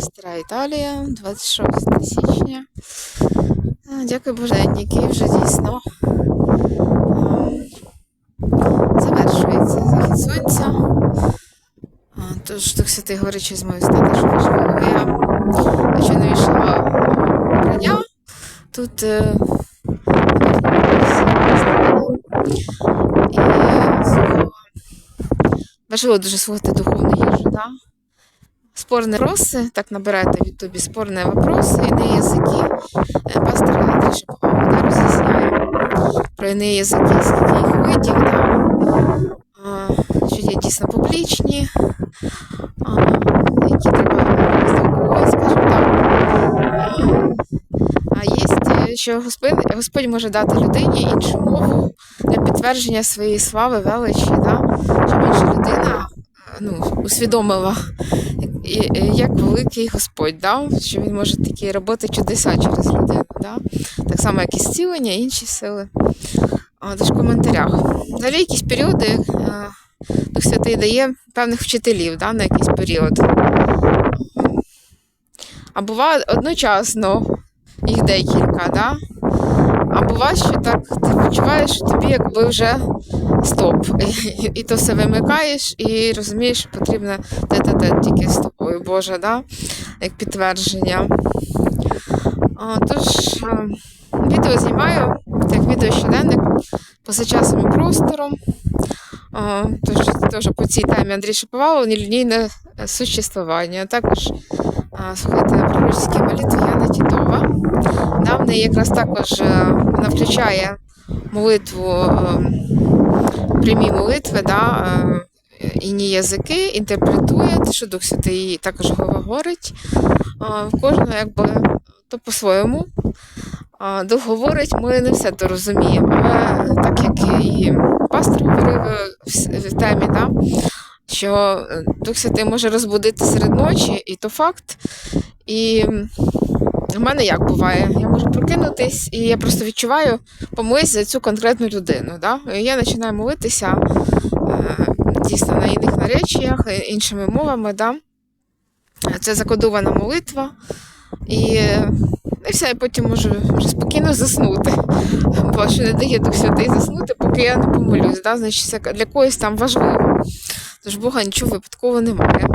Стара Італія, 26 січня. Дякую Боженні, який вже дійсно завершується захід сонця. Тож Дух Святий говорить через мою стати, що важливо. Я ще не вийшла прання. Тут е, і слухала. Важливо дуже слухати духовну їжу, да? Спорні вопроси, так набирайте в Ютубі спорні вопроси, іні язики. Е, Пастор Андрій Шиповав да, роз'ясняє про іні язики, скільки їх видів, да? що є дійсно публічні, які треба спілкуватися, скажімо так. А є, що Господь, Господь може дати людині іншу мову для підтвердження своєї слави, величі, да? щоб інша людина е, ну, усвідомила, і- і- як великий Господь, да? що він може такі робити чудеса через людину. Да? Так само, як і зцілення, інші сили. Тож в коментарях. Далі якісь періоди е, Дух Святий дає певних вчителів да, на якийсь період. А буває одночасно їх декілька, да? А буває, що так ти відчуваєш, що тобі якби вже стоп. І, і то все вимикаєш і розумієш, що потрібно те-те-те тільки з тобою, Боже, да? як підтвердження. А, тож, відео знімаю, як відео щоденник, поза часом і простором. А, Тож, теж по цій темі Андрій Шиповалов нелінійне е, существування. Також а, слухайте пророчські молитви Яна Тітова. Да, в неї якраз також е, вона включає молитву, е, прямі молитви, да, е, інні язики, інтерпретує, те, що Дух Святий також говорить. Кожного якби то по-своєму. Дух говорить, ми не все то розуміємо. Але так як і пастор говорив е, в темі, да, що е, Дух Святий може розбудити серед ночі, і то факт. І в мене як буває? Я можу прокинутись, і я просто відчуваю помились за цю конкретну людину. Да? Я починаю молитися е, дійсно на інших наречіях, е, іншими мовами. Да? Це закодована молитва. І, і все, я потім можу вже спокійно заснути. Бо що не дає Дух Святий заснути, поки я не помолюсь. Да? Значить, це для когось там важливо. Тож Бога нічого випадково немає.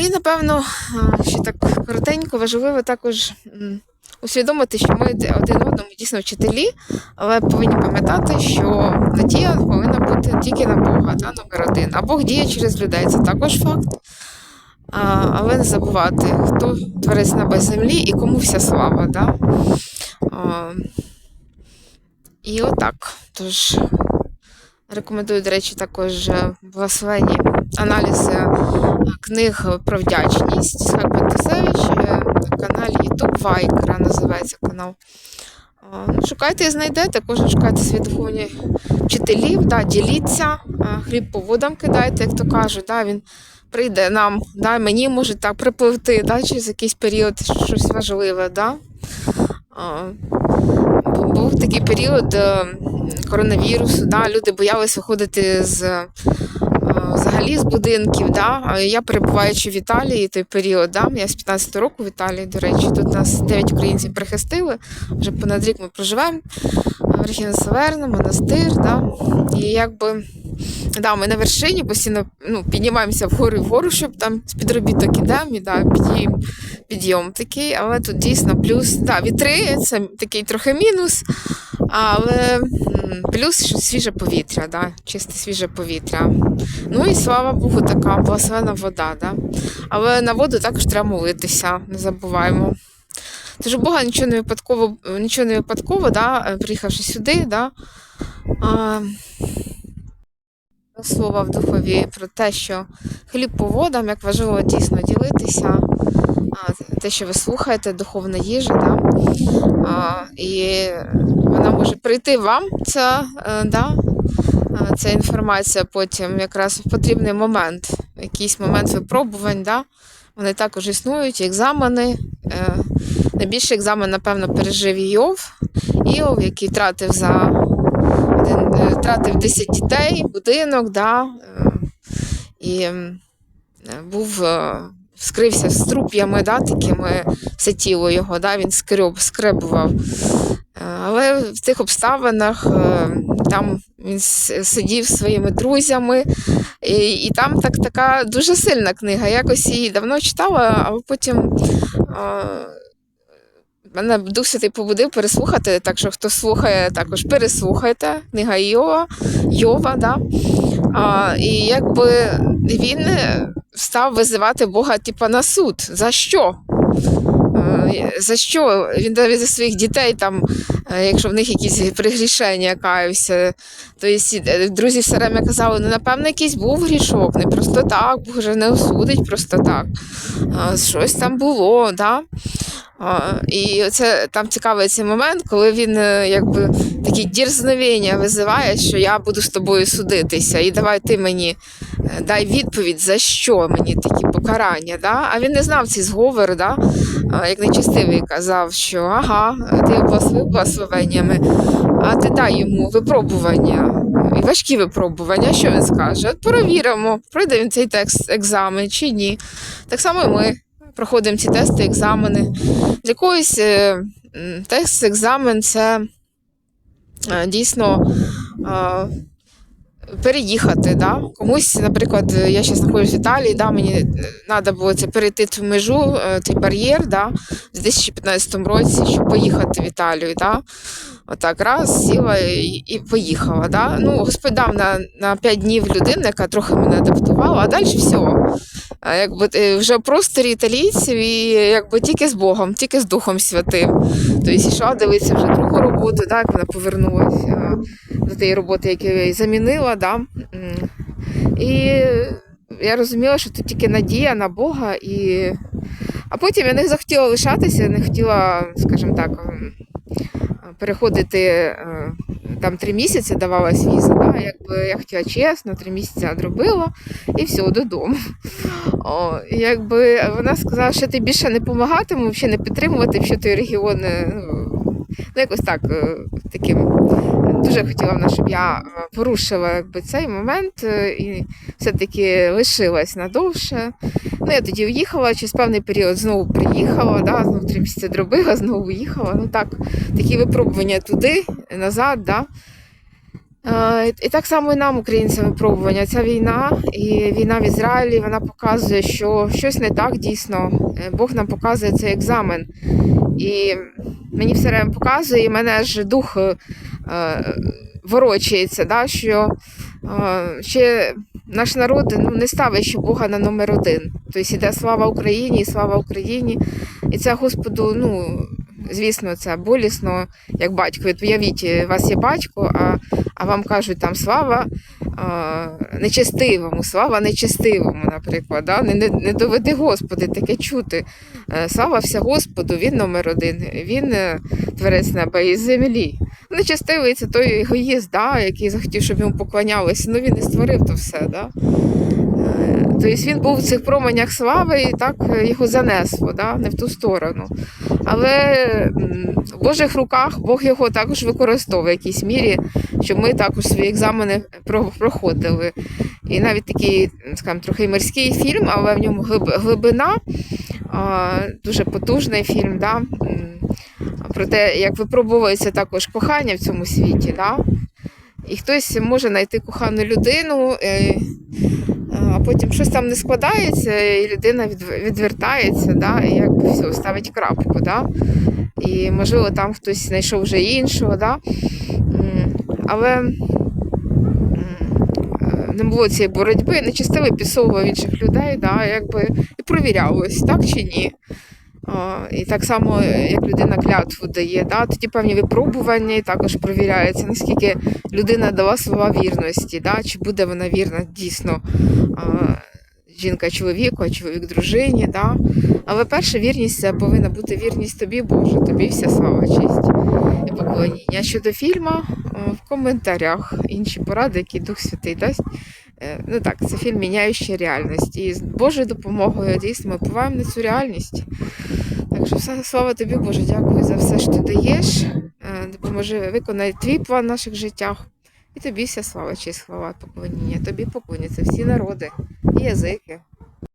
І, напевно, а, ще так коротенько, важливо також усвідомити, що ми один одному дійсно вчителі, але повинні пам'ятати, що надія повинна бути тільки на Бога, да, номер один. А Бог діє через людей, це також факт. А, але не забувати, хто творець неба і землі і кому вся слава. Да? А, і отак. Тож рекомендую, до речі, також е, аналізи е, книг про вдячність Схак Бентусевич е, на каналі YouTube Вайкера називається канал. Ну, Шукайте і знайдете, кожен шукайте свої духовні вчителів, да, діліться, хліб по водам кидайте, як то кажуть, да, він прийде нам, да, мені може так припливти да, через якийсь період щось важливе. Да. Був такий період е, коронавірусу, да, люди боялися виходити з е, взагалі з будинків. Да? Я перебуваючи в Італії той період, да? я з 15 року в Італії, до речі, тут нас 9 українців прихистили, вже понад рік ми проживемо в Северна, монастир. Да? І якби да, ми на вершині постійно ну, піднімаємося вгору і вгору, щоб там з підробіток ідемо, і да, підйом, підйом такий, але тут дійсно плюс, да, вітри, це такий трохи мінус, але плюс свіже повітря, да, чисте свіже повітря. Ну і слава Богу, така благословена вода. Да? Але на воду також треба молитися, не забуваємо. Тож у Бога нічого не випадково, нічого не випадково, да? приїхавши сюди, да? а, слова в духові про те, що хліб по водам, як важливо дійсно ділитися, те, що ви слухаєте, духовна їжа, да? і вона може прийти вам, ця, е, да? ця інформація потім якраз в потрібний момент, якийсь момент випробувань, да? вони також існують, екзамени. Е, Найбільший екзамен, напевно, пережив Іов. Іов, який тратив за е, тратив 10 дітей, будинок, да? е, і е, був е, вскрився струп'ями, да, такими все тіло його, да, він скреб, скребував. Але в тих обставинах там він сидів зі своїми друзями, і, і там так, така дуже сильна книга. Якось її давно читала, а потім мене Дух Святий побудив переслухати, так що хто слухає, також переслухайте. Книга Йова, Йова, да? а, і якби він став визивати Бога типа, на суд. За що? Е, За що? Він навіть за своїх дітей, там, е, якщо в них якісь пригрішення каявся. Тобто друзі все время казали, ну напевно, якийсь був грішок, не просто так, Бог же не осудить просто так. Щось там було, да? А, І це там цікавий цей момент, коли він е, якби такі дірзновення визиває, що я буду з тобою судитися, і давай ти мені е, дай відповідь, за що мені такі покарання. Да? А він не знав ці зговори, да? Як нечестивий казав, що ага, ти його благословив благословеннями, а ти дай йому випробування. І важкі випробування, що він скаже? От перевіримо, пройде він цей текст екзамен чи ні. Так само і ми проходимо ці тести, екзамени. Для когось е, тест, екзамен це е, дійсно е, переїхати. Да? Комусь, наприклад, я зараз знаходжусь в Італії, да, мені треба було це перейти цю межу, цей бар'єр да, в 2015 році, щоб поїхати в Італію. Да? Отак раз сіла і, і поїхала. Да? Ну, Господь дав на, на 5 днів людину, яка трохи мене адаптувала, а далі все. А Якби е, вже в просторі італійців і якби тільки з Богом, тільки з Духом Святим. Тобто йшла дивитися вже другу роботу, да, як вона повернулася до тієї роботи, яку я замінила. Да? І я розуміла, що тут тільки надія на Бога. І... А потім я не захотіла лишатися, не хотіла, скажімо так, переходити. е, Там три місяці давалась віза, да? якби я хотіла чесно, три місяці одробила і все, додому. О, якби вона сказала, що ти більше не допомагатиму, взагалі не підтримувати, що той регіон, е, ну, ну якось так, е, таким дуже хотіла вона, щоб я е, порушила якби, цей момент е, і все-таки лишилась надовше. Ну, я тоді уїхала, через певний період знову приїхала, да, знову три місяці дробила, знову уїхала. Ну так, такі випробування туди, назад. Да. Е, І так само і нам, українцям, випробування. Ця війна і війна в Ізраїлі вона показує, що щось не так дійсно. Бог нам показує цей екзамен. І мені все время показує, і мене ж дух ворочається, да, що е, ще наш народ ну, не ставить ще Бога на номер один. Тобто іде слава Україні, слава Україні. І це Господу, ну. Звісно, це болісно, як батько. От Уявіть, у вас є батько, а, а вам кажуть там слава а, нечестивому, слава нечестивому, наприклад. Да? Не, не, не доведи Господи таке чути. Е, Слава вся Господу, він номер один, він е, творець неба і землі. Нечестивий це той егоїст, да? який захотів, щоб йому поклонялися. Ну він і створив то все. Да? Е, Тобто він був в цих променях слави і так е, його занесло, да? не в ту сторону. Але в Божих руках Бог його також використовує в якійсь мірі, щоб ми також свої екзамени проходили. І навіть такий, скажімо, трохи морський фільм, але в ньому глибина, дуже потужний фільм, да? про те, як випробовується також кохання в цьому світі. Да? І хтось може знайти кохану людину, е, а потім щось там не складається, і людина відвертається, да? і як все, ставить крапку. Да? І можливо там хтось знайшов вже іншого. Да? Але е, не було цієї боротьби, нечистивий підсовував інших людей, да? якби, і провіряв, ось так чи ні. І так само, е, як людина клятву дає, да? тоді певні випробування і також провіряється, наскільки людина дала слова вірності, да? чи буде вона вірна дійсно жінка чоловіку, а чоловік дружині. Да? Але перша вірність це повинна бути вірність тобі, Боже, тобі вся слава, честь і поклоніння. Щодо фільму, в коментарях інші поради, які Дух Святий дасть. Е, Ну так, це фільм міняючий реальність. І з Божою допомогою дійсно ми впливаємо на цю реальність. Так що все, слава тобі, Боже, дякую за все, що ти даєш. Е, Допоможи виконати твій план в наших життях. І тобі вся слава, честь, слава, поклоніння. Тобі поклоняться всі народи і язики.